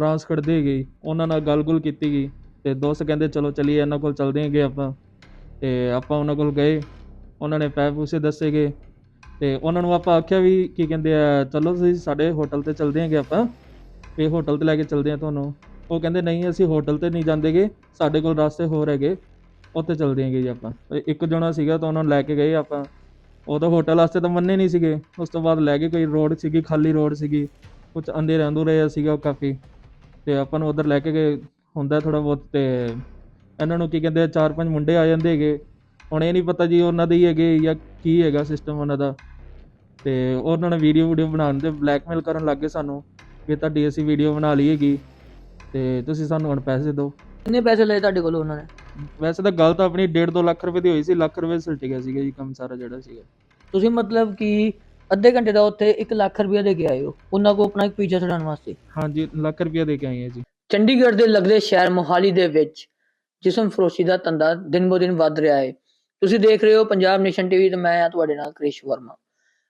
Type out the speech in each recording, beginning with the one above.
Trans ਕੱਢਦੇ ਗਈ, ਉਹਨਾਂ ਨਾਲ ਗੱਲ-ਗੁਲ ਕੀਤੀ ਗਈ ਤੇ ਦੋਸਤ ਕਹਿੰਦੇ, ਚਲੋ ਚਲੀਏ, ਇਹਨਾਂ ਕੋਲ ਚਲਦੇ ਹੈਗੇ ਆਪਾਂ। ਤੇ ਆਪਾਂ ਉਹਨਾਂ ਕੋਲ ਗਏ, ਉਹਨਾਂ ਨੇ ਪੈਸੇ ਪੂਸੇ ਦੱਸੇ ਗਏ ਤੇ ਉਹਨਾਂ ਨੂੰ ਆਪਾਂ ਆਖਿਆ ਵੀ, ਕੀ ਕਹਿੰਦੇ ਆ, ਚਲੋ ਤੁਸੀਂ ਸਾਡੇ ਹੋਟਲ ਤੇ ਚਲਦੇ ਹੈਗੇ ਆਪਾਂ, ਇਹ ਹੋਟਲ ਤੇ ਲੈ ਕੇ ਚਲਦੇ ਆ ਤੁਹਾਨੂੰ। ਉਹ ਕਹਿੰਦੇ, ਨਹੀਂ, ਅਸੀਂ ਹੋਟਲ ਤੇ ਨਹੀਂ ਜਾਂਦੇਗੇ ਸਾਡੇ ਕੋਲ ਰਸਤੇ ਹੋਰ ਹੈਗੇ, ਉੱਥੇ ਚਲਦੇ ਹੈਗੇ ਜੀ ਆਪਾਂ। ਇੱਕ ਜਣਾ ਸੀਗਾ ਤਾਂ ਉਹਨਾਂ ਨੂੰ ਲੈ ਕੇ ਗਏ ਆਪਾਂ। ਉਹ ਤਾਂ ਹੋਟਲ ਵਾਸਤੇ ਤਾਂ ਮੰਨੇ ਨਹੀਂ ਸੀਗੇ। ਉਸ ਤੋਂ ਬਾਅਦ ਲੈ ਕੇ ਕੋਈ ਰੋਡ ਸੀਗੀ, ਖਾਲੀ ਰੋਡ ਸੀਗੀ ਕੁਝ ਅੰਧੇਰੇ ਅੰਧੂਰੇ ਸੀਗਾ ਕਾਫੀ। ਤੇ ਆਪਾਂ ਨੂੰ ਉਧਰ ਲੈ ਕੇ ਗਏ। ਹੁੰਦਾ ਥੋੜਾ ਬਹੁਤ ਤੇ ਇਹਨਾਂ ਨੂੰ ਕੀ ਕਹਿੰਦੇ ਆ, ਚਾਰ ਪੰਜ ਮੁੰਡੇ ਆ ਜਾਂਦੇ ਹੈਗੇ। ਹੁਣ ਇਹ ਨਹੀਂ ਪਤਾ ਜੀ ਉਹਨਾਂ ਦੇ ਹੀ ਹੈਗੇ ਜਾਂ ਕੀ ਹੈਗਾ ਸਿਸਟਮ ਉਹਨਾਂ ਦਾ। ਤੇ ਉਹਨਾਂ ਨੇ ਵੀਡੀਓ ਵੀਡੀਓ ਬਣਾਉਣ ਦੇ ਬਲੈਕਮੇਲ ਕਰਨ ਲੱਗੇ ਸਾਨੂੰ ਕਿ ਤੁਹਾਡੀ ਅਸੀਂ ਵੀਡੀਓ ਬਣਾ ਲਈ ਹੈਗੀ। ਤੇ ਤੁਸੀਂ ਸਾਨੂੰ ਹੁਣ ਪੈਸੇ ਦਿਓ। ਕਿੰਨੇ ਪੈਸੇ ਲਏ ਤੁਹਾਡੇ ਕੋਲੋਂ ਉਹਨਾਂ ਨੇ? ਵੈਸੇ ਤਾਂ ਗੱਲ ਤਾਂ ਆਪਣੀ 1.5 2 ਲੱਖ ਰੁਪਏ ਦੀ ਹੋਈ ਸੀ ਲੱਖ ਰੁਪਏ ਸਿਲਟ ਗਿਆ ਸੀਗਾ ਜੀ ਕੰਮ ਸਾਰਾ ਜਿਹੜਾ ਸੀਗਾ। ਤੁਸੀਂ ਮਤਲਬ ਕਿ ਅੱਧੇ ਘੰਟੇ ਦਾ ਉੱਥੇ 1 ਲੱਖ ਰੁਪਇਆ ਦੇ ਕੇ ਆਏ ਹੋ। ਉਹਨਾਂ ਕੋ ਆਪਣਾ ਇੱਕ ਪੀਜ਼ਾ ਛਡਾਉਣ ਵਾਸਤੇ। ਹਾਂਜੀ ਲੱਖ ਰੁਪਏ ਦੇ ਕੇ ਆਏ ਹਾਂ ਜੀ। ਚੰਡੀਗੜ੍ਹ ਦੇ ਲੱਗਦੇ ਸ਼ਹਿਰ ਮੋਹਾਲੀ ਦੇ ਵਿੱਚ ਜਿਸਮ ਫਰੋਸ਼ੀ ਦਾ ਧੰਦਾ ਦਿਨ ਬੋ ਦਿਨ ਵੱਧ ਰਿਹਾ ਹੈ। ਤੁਸੀਂ ਦੇਖ ਰਹੇ ਹੋ ਪੰਜਾਬ ਨੇਸ਼ਨ ਟੀਵੀ ਤੇ ਮੈਂ ਆ ਤੁਹਾਡੇ ਨਾਲ ਕ੍ਰਿਸ਼ ਵਰਮਾ।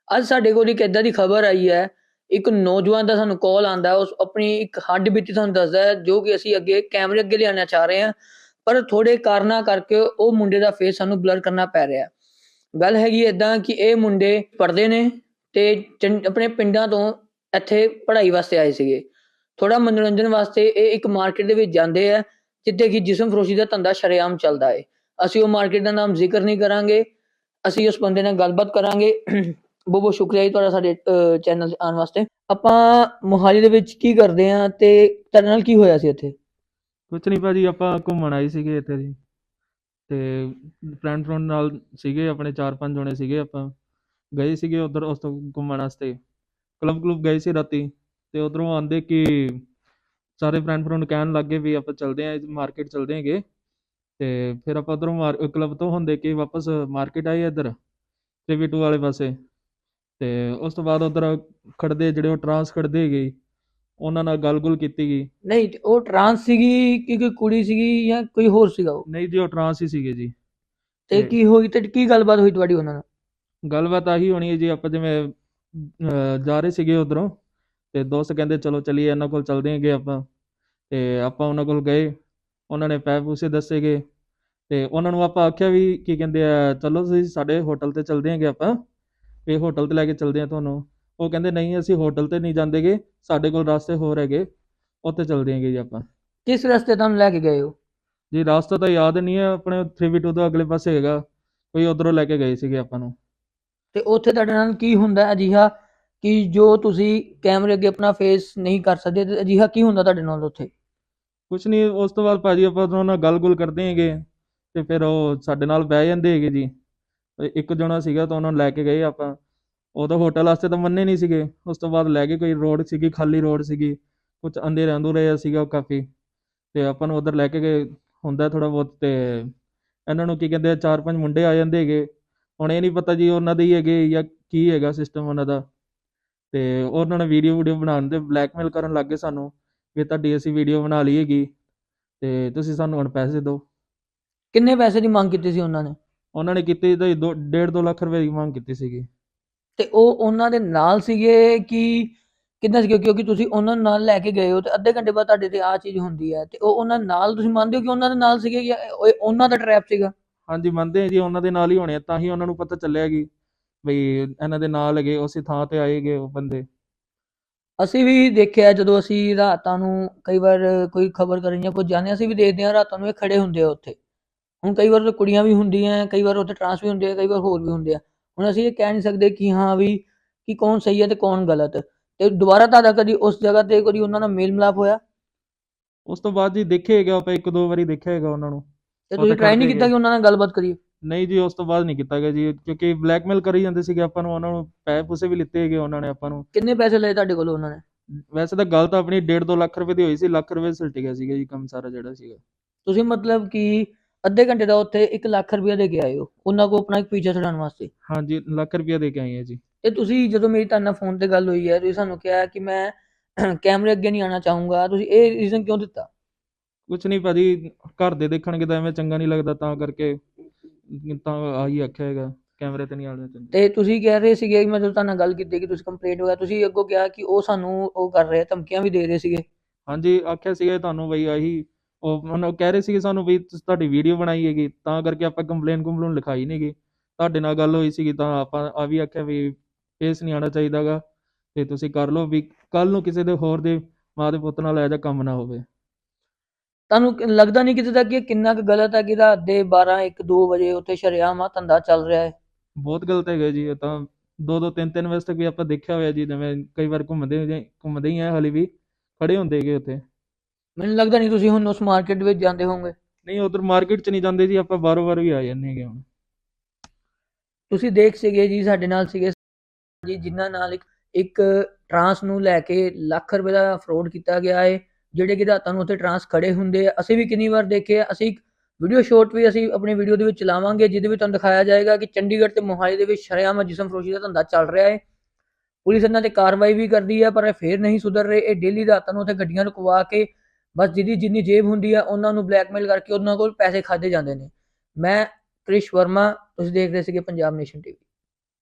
ਅੱਜ ਸਾਡੇ ਕੋਲ ਇੱਕ ਏਦਾਂ ਦੀ ਖਬਰ ਆਈ ਹੈ ਇੱਕ ਨੌਜਵਾਨ ਦਾ ਸਾਨੂੰ ਕਾਲ ਆਂਦਾ ਉਸ ਆਪਣੀ ਇੱਕ ਹੱਡ ਬੀਤੀ ਸਾਨੂੰ ਦੱਸਦਾ ਹੈ ਜੋ ਕਿ ਅਸੀਂ ਅੱਗੇ ਕੈਮਰੇ ਅੱਗੇ ਲਿਆਉਣਾ ਚਾਹ ਰਹੇ ਹਾਂ ਪਰ ਥੋੜੇ ਕਾਰਨਾਂ ਕਰਕੇ ਉਹ ਮੁੰਡੇ ਦਾ ਫੇਸ ਸਾਨੂੰ ਬਲਰ ਕਰਨਾ ਪੈ ਰਿਹਾ ਹੈ। ਗੱਲ ਹੈਗੀ ਏਦਾਂ ਕਿ ਇਹ ਮੁੰਡੇ ਪੜਦੇ ਨੇ ਤੇ ਚੰ- ਆਪਣੇ ਪਿੰਡਾਂ ਤੋਂ ਇੱਥੇ ਪੜ੍ਹਾਈ ਵਾਸਤੇ ਆਏ ਸੀਗੇ। ਥੋੜਾ ਮਨੋਰੰਜਨ ਵਾਸਤੇ ਇਹ ਇੱਕ ਮਾਰਕੀਟ ਦੇ ਵਿੱਚ ਜਾਂਦੇ ਆ, ਜਿੱਥੇ ਕਿ ਜਿਸਮ ਫਰੋਸ਼ੀ ਦਾ ਧੰਦਾ ਸ਼ਰੇਆਮ ਚੱਲਦਾ ਹੈ ਅਸੀਂ ਉਹ ਮਾਰਕੀਟ ਦਾ ਨਾਮ ਜ਼ਿਕਰ ਨਹੀਂ ਕਰਾਂਗੇ, ਅਸੀਂ ਉਸ ਬੰਦੇ ਨਾਲ ਗੱਲਬਾਤ ਕਰਾਂਗੇ। ਬਹੁਤ ਬਹੁਤ ਸ਼ੁਕਰੀਆ ਜੀ ਤੁਹਾਡਾ ਸਾਡੇ ਚੈਨਲ ਤੇ ਆਉਣ ਵਾਸਤੇ। ਆਪਾਂ ਮੋਹਾਲੀ ਦੇ ਵਿੱਚ ਕੀ ਕਰਦੇ ਆ ਤੇ ਤੁਹਾਡੇ ਨਾਲ ਕੀ ਹੋਇਆ ਸੀ ਇੱਥੇ ਕੁਛ ਨਹੀਂ ਭਾਜੀ, ਆਪਾਂ ਘੁੰਮਣ ਆਏ ਸੀਗੇ ਇੱਥੇ ਜੀ। ਤੇ ਫਰੈਂਡ ਫਰੈਂਡ ਨਾਲ ਸੀਗੇ, ਆਪਣੇ ਚਾਰ ਪੰਜ ਜਣੇ ਸੀਗੇ ਆਪਾਂ। ਗਏ ਸੀਗੇ ਉਧਰ ਉਸ ਤੋਂ ਘੁੰਮਣ ਵਾਸਤੇ। ਕਲੱਬ ਕਲੁੱਬ ਗਏ ਸੀ ਰਾਤੀ ਤੇ ਉਧਰੋਂ ਆਂਦੇ ਕਿ ਸਾਰੇ ਫਰੈਂਡ ਫਰੈਂਡ ਕਹਿਣ ਲੱਗੇ ਵੀ ਆਪਾਂ ਚੱਲਦੇ ਆਂ ਮਾਰਕੀਟ ਚੱਲਦੇ ਹੈਗੇ। ਤੇ ਫਿਰ ਆਪਾਂ ਉਧਰੋਂ ਕਲੱਬ ਤੋਂ ਹੁੰਦੇ ਕਿ ਵਾਪਸ ਮਾਰਕੀਟ ਆਏ ਇੱਧਰ ਤੇ ਟੂ ਵਾਲੇ ਪਾਸੇ। ਤੇ ਉਸ ਤੋਂ ਬਾਅਦ ਉਧਰ ਖੜਦੇ ਜਿਹੜੇ ਉਹ ਟਰਾਂਸ ਖੜਦੇ ਹੈਗੇ ਉਹਨਾਂ ਨਾਲ ਗੱਲ-ਗੁਲ ਕੀਤੀ ਗਈ। ਨਹੀਂ ਉਹ ਟਰਾਂਸ ਸੀਗੀ ਕਿ ਕੋਈ ਕੁੜੀ ਸੀਗੀ ਜਾਂ ਕੋਈ ਹੋਰ ਸੀਗਾ ਉਹ? ਨਹੀਂ ਜੀ ਉਹ ਟਰਾਂਸ ਹੀ ਸੀਗੇ ਜੀ। ਤੇ- ਕੀ ਹੋਈ ਤੇ ਕੀ ਗੱਲਬਾਤ ਹੋਈ ਤੁਹਾਡੀ ਉਹਨਾਂ ਨਾਲ? ਗੱਲਬਾਤ ਆਹੀ ਹੋਣੀ ਹੈ ਜੀ ਆਪਾਂ ਜਿਵੇਂ ਜਾ ਰਹੇ ਸੀਗੇ ਉਧਰੋਂ ਤੇ ਦੋਸਤ ਕਹਿੰਦੇ ਚਲੋ ਚਲੀਏ ਇਹਨਾਂ ਕੋਲ ਚਲਦੇ ਹੈਗੇ ਆਪਾਂ ਤੇ ਆਪਾਂ ਉਹਨਾਂ ਕੋਲ ਗਏ ਉਹਨਾਂ ਨੇ ਪੈਸੇ ਪੂਸੇ ਦੱਸੇ ਗਏ ਤੇ ਉਹਨਾਂ ਨੂੰ ਆਪਾਂ ਆਖਿਆ ਵੀ ਕੀ ਕਹਿੰਦੇ ਆ ਚਲੋ ਤੁਸੀਂ ਸਾਡੇ ਹੋਟਲ ਤੇ ਚਲਦੇ ਹੈਗੇ ਆਪਾਂ ਇਹ ਹੋਟਲ ਤੇ ਲੈ ਕੇ ਚਲਦੇ ਆ ਤੁਹਾਨੂੰ। ਉਹ ਕਹਿੰਦੇ ਨਹੀਂ ਅਸੀਂ ਹੋਟਲ ਤੇ ਨਹੀਂ ਜਾਂਦੇਗੇ ਸਾਡੇ ਕੋਲ ਰਸਤੇ ਹੋਰ ਹੈਗੇ ਉੱਥੇ ਚਲਦੇ ਹੈਗੇ ਜੀ ਆਪਾਂ। ਕਿਸ ਰਸਤੇ ਤੁਹਾਨੂੰ ਲੈ ਕੇ ਗਏ ਹੋ ਜੀ ਰਸਤਾ ਤਾਂ ਯਾਦ ਨਹੀਂ ਹੈ ਆਪਣੇ 3v2 ਤੋਂ ਅਗਲੇ ਪਾਸੇ ਹੈਗਾ ਕੋਈ ਉਧਰੋਂ ਲੈ ਕੇ ਗਏ ਸੀਗੇ ਆਪਾਂ ਨੂੰ। ਤੇ ਉੱਥੇ ਤੁਹਾਡੇ ਨਾਲ ਕੀ ਹੁੰਦਾ ਅਜਿਹਾ ਕਿ ਜੋ ਤੁਸੀਂ ਕੈਮਰੇ ਅੱਗੇ ਆਪਣਾ ਫੇਸ ਨਹੀਂ ਕਰ ਸਕਦੇ, ਤੇ ਅਜਿਹਾ ਕੀ ਹੁੰਦਾ ਤੁਹਾਡੇ ਨਾਲ ਉੱਥੇ? ਕੁਛ ਨਹੀਂ, ਉਸ ਤੋਂ ਬਾਅਦ ਭਾਜੀ ਆਪਾਂ ਉਹਨਾਂ ਨਾਲ ਗੱਲ-ਗੁਲ ਕਰਦੇ ਹੈਗੇ। ਤੇ ਫਿਰ ਉਹ ਸਾਡੇ ਨਾਲ ਬਹਿ ਜਾਂਦੇ ਹੈਗੇ ਜੀ। ਇੱਕ ਜਣਾ ਸੀਗਾ ਤਾਂ ਉਹਨਾਂ ਨੂੰ ਲੈ ਕੇ ਗਏ ਆਪਾਂ। ਉਹ ਤਾਂ ਹੋਟਲ ਵਾਸਤੇ ਤਾਂ ਮੰਨੇ ਨਹੀਂ ਸੀਗੇ। ਉਸ ਤੋਂ ਬਾਅਦ ਲੈ ਕੇ ਕੋਈ ਰੋਡ ਸੀਗੀ, ਖਾਲੀ ਰੋਡ ਸੀਗੀ। ਕੁਝ ਅੰਧੇਰਾ ਅੰਧੂਰੇ ਸੀਗਾ ਕਾਫੀ। ਤੇ ਆਪਾਂ ਨੂੰ ਉਧਰ ਲੈ ਕੇ ਗਏ। ਹੁੰਦਾ ਥੋੜਾ ਬਹੁਤ ਤੇ ਇਹਨਾਂ ਨੂੰ ਕੀ ਕਹਿੰਦੇ ਆ, ਚਾਰ ਪੰਜ ਮੁੰਡੇ ਆ ਜਾਂਦੇ ਹੈਗੇ। ਹੁਣ ਇਹ ਨਹੀਂ ਪਤਾ ਜੀ ਉਹਨਾਂ ਦੇ ਹੀ ਹੈਗੇ ਜਾਂ ਕੀ ਹੈਗਾ ਸਿਸਟਮ ਉਹਨਾਂ ਦਾ। ਤੇ ਉਹਨਾਂ ਨੇ ਵੀਡੀਓ ਵੀਡੀਓ ਬਣਾਉਣ ਦੇ ਬਲੈਕਮੇਲ ਕਰਨ ਲੱਗੇ ਸਾਨੂੰ ਕਿ ਤੁਹਾਡੀ ਅਸੀਂ ਵੀਡੀਓ ਬਣਾ ਲਈ ਹੈਗੀ ਤੇ ਤੁਸੀਂ ਸਾਨੂੰ ਹੁਣ ਪੈਸੇ ਦਿਓ। ਕਿੰਨੇ ਪੈਸੇ ਦੀ ਮੰਗ ਕੀਤੀ ਸੀ ਉਹਨਾਂ ਨੇ? ਉਹਨਾਂ ਨੇ ਕੀਤੀ ਤਾਂ 1.5 2 ਲੱਖ ਰੁਪਏ ਦੀ ਮੰਗ ਕੀਤੀ ਸੀਗੀ। ਤੇ ਉਹ ਉਹਨਾਂ ਦੇ ਨਾਲ ਸੀਗੇ ਕਿ ਕਿੰਨਾ ਸੀਗੇ? ਕਿਉਂਕਿ ਤੁਸੀਂ ਉਹਨਾਂ ਨਾਲ ਲੈ ਕੇ ਗਏ ਹੋ ਤੇ ਅੱਧੇ ਘੰਟੇ ਬਾਅਦ ਤੁਹਾਡੇ ਤੇ ਆ ਚੀਜ਼ ਹੁੰਦੀ ਹੈ ਤੇ ਉਹ ਉਹਨਾਂ ਨਾਲ ਤੁਸੀਂ ਮੰਨਦੇ ਹੋ ਕਿ ਉਹਨਾਂ ਦੇ ਨਾਲ ਸੀਗੇ ਜਾਂ ਉਹ- ਉਹਨਾਂ ਦਾ ਟਰੈਪ ਸੀਗਾ? ਹਾਂਜੀ ਮੰਨਦੇ ਹਾਂ ਜੀ ਉਹਨਾਂ ਦੇ ਨਾਲ ਹੀ ਹੋਣੇ ਆ, ਤਾਂ ਹੀ ਉਹਨਾਂ ਨੂੰ ਪਤਾ ਚੱਲਿਆ ਕਿ ਬਈ ਇਹਨਾਂ ਦੇ ਨਾਲ ਹੈਗੇ ਉਸੇ ਥਾਂ ਤੇ ਆਏਗੇ ਉਹ ਬੰਦੇ। ਅਸੀਂ ਵੀ ਦੇਖਿਆ ਜਦੋਂ ਅਸੀਂ ਰਾਤਾਂ ਨੂੰ ਕਈ ਵਾਰ ਕੋਈ ਖਬਰ ਕਰਨ ਜਾਂ ਕੁਝ ਜਾਂਦੇ ਹਾਂ, ਅਸੀਂ ਵੀ ਦੇਖਦੇ ਹਾਂ ਰਾਤਾਂ ਨੂੰ ਇਹ ਖੜੇ ਹੁੰਦੇ ਆ ਉੱਥੇ। ਹੁਣ ਕਈ ਵਾਰ ਤਾਂ ਕੁੜੀਆਂ ਵੀ ਹੁੰਦੀਆਂ ਕਈ ਵਾਰ ਉੱਥੇ ਟਰਾਂਸ ਵੀ ਹੁੰਦੇ ਆ ਕਈ ਵਾਰ ਹੋਰ ਵੀ ਹੁੰਦੇ ਆ। ਹੁਣ ਅਸੀਂ ਇਹ ਕਹਿ ਨਹੀਂ ਸਕਦੇ ਕਿ ਹਾਂ ਵੀ ਕਿ ਕੌਣ ਸਹੀ ਹੈ ਤੇ ਕੌਣ ਗਲਤ। ਤੇ ਦੁਬਾਰਾ ਤੁਹਾਡਾ ਕਦੀ ਉਸ ਜਗ੍ਹਾ ਤੇ ਕਦੀ ਉਹਨਾਂ ਨਾਲ ਮੇਲ ਮਿਲਾਪ ਹੋਇਆ? ਉਸ ਤੋਂ ਬਾਅਦ ਜੀ ਦੇਖਿਆ ਹੈਗਾ ਆਪਾਂ ਇੱਕ ਦੋ ਵਾਰੀ ਦੇਖਿਆ ਹੈਗਾ ਉਹਨਾਂ ਨੂੰ। ਤੇ ਤੁਸੀਂ ਟਰਾਈ ਨਹੀਂ ਕੀਤਾ ਕਿ ਉਹਨਾਂ ਨਾਲ ਗੱਲਬਾਤ ਕਰੀਏ? ਨਹੀਂ ਜੀ ਉਸ ਤੋਂ ਬਾਅਦ ਨਹੀਂ ਕੀਤਾ ਗਿਆ ਜੀ ਕਿਉਂਕਿ ਬਲੈਕਮੇਲ ਕਰੀ ਜਾਂਦੇ ਸੀਗੇ ਆਪਾਂ ਨੂੰ ਉਹਨਾਂ ਨੂੰ ਪੈਸੇ ਪੂਸੇ ਵੀ ਲਿੱਤੇ ਹੈਗੇ ਉਹਨਾਂ ਨੇ ਆਪਾਂ ਨੂੰ। ਕਿੰਨੇ ਪੈਸੇ ਲਏ ਤੁਹਾਡੇ ਕੋਲੋਂ ਉਹਨਾਂ ਨੇ? ਵੈਸੇ ਤਾਂ ਗੱਲ ਤਾਂ ਆਪਣੀ 1.5 2 ਲੱਖ ਰੁਪਏ ਦੀ ਹੋਈ ਸੀ ਲੱਖ ਰੁਪਏ ਸਿਲਟ ਗਿਆ ਸੀਗਾ ਜੀ ਕੰਮ ਸਾਰਾ ਜਿਹੜਾ ਸੀਗਾ। ਤੁਸੀਂ ਮਤਲਬ ਕਿ ਅੱਧੇ ਘੰਟੇ ਦਾ ਉੱਥੇ 1 ਲੱਖ ਰੁਪਇਆ ਦੇ ਕੇ ਆਏ ਹੋ ਉਹਨਾਂ ਕੋ ਆਪਣਾ ਇੱਕ ਪੀਜ਼ਾ ਛਡਾਉਣ ਵਾਸਤੇ? ਹਾਂਜੀ ਲੱਖ ਰੁਪਏ ਦੇ ਕੇ ਆਏ ਆ ਜੀ। ਤੇ ਤੁਸੀਂ ਜਦੋਂ ਮੇਰੀ ਤੁਹਾਡੇ ਨਾਲ ਫੋਨ ਤੇ ਗੱਲ ਹੋਈ ਹੈ ਤੁਸੀਂ ਸਾਨੂੰ ਕਿਹਾ ਕਿ ਮੈਂ ਕੈਮਰੇ ਅੱਗੇ ਨਹੀਂ ਆਉਣਾ ਚਾਹੂੰਗਾ ਤੁਸੀਂ ਇਹ ਰੀਜ਼ਨ ਕਿਉਂ ਦਿੱਤਾ? ਕੁਛ ਨਹੀਂ ਭਾਜੀ ਘਰ ਦੇ ਦੇਖਣਗੇ ਤਾਂ ਐਵੇਂ ਚੰਗਾ ਨਹੀਂ ਲੱਗਦਾ ਤਾਂ ਕਰਕੇ ਤਾਂ ਆਹੀ ਆਖਿਆ ਹੈਗਾ ਕੈਮਰੇ ਤੇ ਨਹੀਂ ਆਉਣਾ ਚਾਹੁੰਦੇ। ਤੇ ਤੁਸੀਂ ਕਹਿ ਰਹੇ ਸੀਗੇ ਮੈਂ ਜਦੋਂ ਤੁਹਾਡੇ ਨਾਲ ਗੱਲ ਕੀਤੀ ਕਿ ਤੁਸੀਂ ਕੰਪਲੇਂਟ ਹੋਇਆ ਤੁਸੀਂ ਅੱਗੋਂ ਕਿਹਾ ਕਿ ਉਹ ਸਾਨੂੰ ਉਹ ਕਰ ਰਹੇ ਧਮਕੀਆਂ ਵੀ ਦੇ ਰਹੇ ਸੀਗੇ। ਹਾਂਜੀ ਆਖਿਆ ਸੀਗਾ ਤੁਹਾਨੂੰ ਬਈ ਆਹੀ ਉਹ ਮੈਨੂੰ ਕਹਿ ਰਹੇ ਸੀਗੇ ਸਾਨੂੰ ਵੀ ਤੁਸੀਂ ਤੁਹਾਡੀ ਵੀਡੀਓ ਬਣਾਈ ਹੈਗੀ ਤਾਂ ਕਰਕੇ ਆਪਾਂ ਕੰਪਲੇਨ ਕੰਪਲੂਨ ਲਿਖਾਈ ਨਹੀਂਗੀ ਤੁਹਾਡੇ ਨਾਲ ਗੱਲ ਹੋਈ ਸੀਗੀ ਤਾਂ ਆਪਾਂ ਆ ਵੀ ਆਖਿਆ ਵੀ ਕੇਸ ਨਹੀਂ ਆਉਣਾ ਚਾਹੀਦਾਗਾ ਤੇ ਤੁਸੀਂ ਕਰ ਲਓ ਵੀ ਕੱਲ ਨੂੰ ਕਿਸੇ ਦੇ ਹੋਰ ਦੇ ਮਾਂ ਦੇ ਪੁੱਤ ਨਾਲ ਜਿਹਾ ਕੰਮ ਨਾ ਹੋਵੇ। ਤੁਹਾਨੂੰ ਕਿ- ਲੱਗਦਾ ਨਹੀਂ ਕਿਤੇ ਤੱਕ ਇਹ ਕਿੰਨਾ ਕੁ ਗਲਤ ਹੈ ਕਿ ਰਾਤ ਦੇ 12 1 2 ਵਜੇ ਉੱਥੇ ਸ਼ਰੇਆਮ ਆ ਧੰਦਾ ਚੱਲ ਰਿਹਾ ਹੈ? ਬਹੁਤ ਗਲਤ ਹੈਗਾ ਜੀ ਇਹ ਤਾਂ ਦੋ ਦੋ ਤਿੰਨ ਤਿੰਨ ਵਜੇ ਤੱਕ ਵੀ ਆਪਾਂ ਦੇਖਿਆ ਹੋਇਆ ਜੀ ਜਿਵੇਂ ਕਈ ਵਾਰ ਘੁੰਮਦੇ ਜੇ- ਘੁੰਮਦੇ ਹੀ ਆ ਹਾਲੇ ਵੀ ਖੜੇ ਹੁੰਦੇ ਹੈਗੇ ਉੱਥੇ। ਮੈਨੂੰ ਲੱਗਦਾ ਨਹੀਂ ਤੁਸੀਂ ਹੁਣ ਉਸ ਮਾਰਕੀਟ ਵਿੱਚ ਜਾਂਦੇ ਹੋਵੋਗੇ। ਨਹੀਂ ਉਧਰ ਮਾਰਕੀਟ 'ਚ ਨਹੀਂ ਜਾਂਦੇ ਜੀ ਆਪਾਂ ਬਾਰੋ ਬਾਰ ਵੀ ਆ ਜਾਂਦੇ ਹੈਗੇ ਹੁਣ। ਤੁਸੀਂ ਦੇਖ ਸੀਗੇ ਜੀ ਸਾਡੇ ਨਾਲ ਸੀਗੇ ਜੀ ਜਿਨ੍ਹਾਂ ਨਾਲ ਇੱਕ ਇੱਕ ਟਰਾਂਸ ਨੂੰ ਲੈ ਕੇ ਲੱਖ ਰੁਪਏ ਦਾ ਫਰੋਡ ਕੀਤਾ ਗਿਆ ਹੈ ਜਿਹੜੇ ਕਿ ਰਾਤਾਂ ਨੂੰ ਉੱਥੇ ਟਰਾਂਸ ਖੜੇ ਹੁੰਦੇ ਆ, ਅਸੀਂ ਵੀ ਕਿੰਨੀ ਵਾਰ ਦੇਖੇ ਆ, ਅਸੀਂ ਇੱਕ ਵੀਡੀਓ ਸ਼ਾਟ ਵੀ ਅਸੀਂ ਆਪਣੀ ਵੀਡੀਓ ਦੇ ਵਿੱਚ ਚਲਾਵਾਂਗੇ ਜਿਹਦੇ ਵਿੱਚ ਤੁਹਾਨੂੰ ਦਿਖਾਇਆ ਜਾਏਗਾ ਕਿ ਚੰਡੀਗੜ੍ਹ ਤੇ ਮੋਹਾਲੀ ਦੇ ਵਿੱਚ ਸ਼ਰੇਆਮ ਜਿਸਮ ਫਰੋਸ਼ੀ ਦਾ ਧੰਦਾ ਚੱਲ ਰਿਹਾ ਹੈ। ਪੁਲਿਸ ਇਹਨਾਂ ਤੇ ਕਾਰਵਾਈ ਵੀ ਕਰਦੀ ਹੈ ਪਰ ਇਹ ਫੇਰ ਨਹੀਂ ਸੁਧਰ ਰਹੇ, ਇਹ ਡੇਲੀ ਰਾਤਾਂ ਨੂੰ ਉੱਥੇ ਗੱਡੀਆਂ ਰੁਕਵਾ ਕੇ ਬਸ ਜਿਹਦੀ ਜਿੰਨੀ ਜੇਬ ਹੁੰਦੀ ਆ, ਉਹਨਾਂ ਨੂੰ ਬਲੈਕਮੇਲ ਕਰਕੇ ਉਹਨਾਂ ਕੋਲ ਪੈਸੇ ਖਾਦੇ ਜਾਂਦੇ ਨੇ। ਮੈਂ ਕ੍ਰਿਸ਼ ਵਰਮਾ, ਤੁਸੀਂ ਦੇਖ ਰਹੇ ਸੀਗੇ ਪੰਜਾਬ ਨੇਸ਼ਨ ਟੀਵੀ।